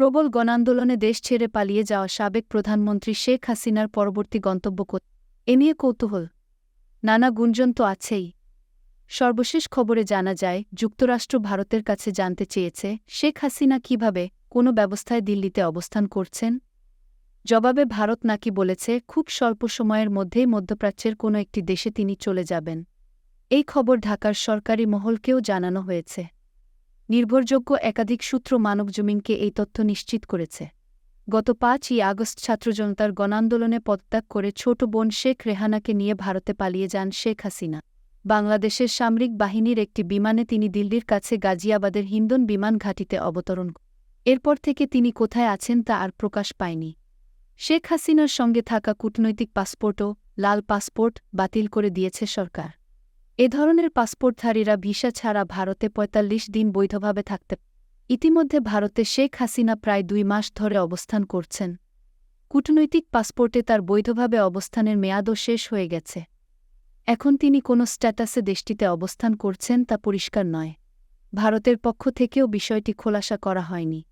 প্রবল গণান্দোলনে দেশ ছেড়ে পালিয়ে যাওয়া সাবেক প্রধানমন্ত্রী শেখ হাসিনার পরবর্তী গন্তব্য এ নিয়ে কৌতূহল। নানা গুঞ্জন তো আছেই। সর্বশেষ খবরে জানা যায়, যুক্তরাষ্ট্র ভারতের কাছে জানতে চেয়েছে, শেখ হাসিনা কীভাবে কোনো ব্যবস্থায় দিল্লিতে অবস্থান করছেন? জবাবে ভারত নাকি বলেছে, খুব স্বল্প সময়ের মধ্যেই মধ্যপ্রাচ্যের কোনো একটি দেশে তিনি চলে যাবেন। এই খবর ঢাকার সরকারি মহলকেও জানানো হয়েছে। নির্ভরযোগ্য একাধিক সূত্র মানবজমিনকে এই তথ্য নিশ্চিত করেছে। গত পাঁচই আগস্ট ছাত্রজনতার গণান্দোলনে পদত্যাগ করে ছোট বোন শেখ রেহানাকে নিয়ে ভারতে পালিয়ে যান শেখ হাসিনা। বাংলাদেশের সামরিক বাহিনীর একটি বিমানে তিনি দিল্লির কাছে গাজিয়াবাদের হিন্দন বিমান ঘাঁটিতে অবতরণ এরপর থেকে তিনি কোথায় আছেন তা আর প্রকাশ পায়নি। শেখ হাসিনার সঙ্গে থাকা কূটনৈতিক পাসপোর্টও লাল পাসপোর্ট বাতিল করে দিয়েছে সরকার। এ ধরনের পাসপোর্টধারীরা ভিসা ছাড়া ভারতে ৪৫ দিন বৈধভাবে থাকতে ইতিমধ্যে ভারতে শেখ হাসিনা প্রায় দুই মাস ধরে অবস্থান করছেন। কূটনৈতিক পাসপোর্টে তার বৈধভাবে অবস্থানের মেয়াদও শেষ হয়ে গেছে। এখন তিনি কোনো স্ট্যাটাসে দেশটিতে অবস্থান করছেন তা পরিষ্কার নয়। ভারতের পক্ষ থেকেও বিষয়টি খোলাসা করা হয়নি।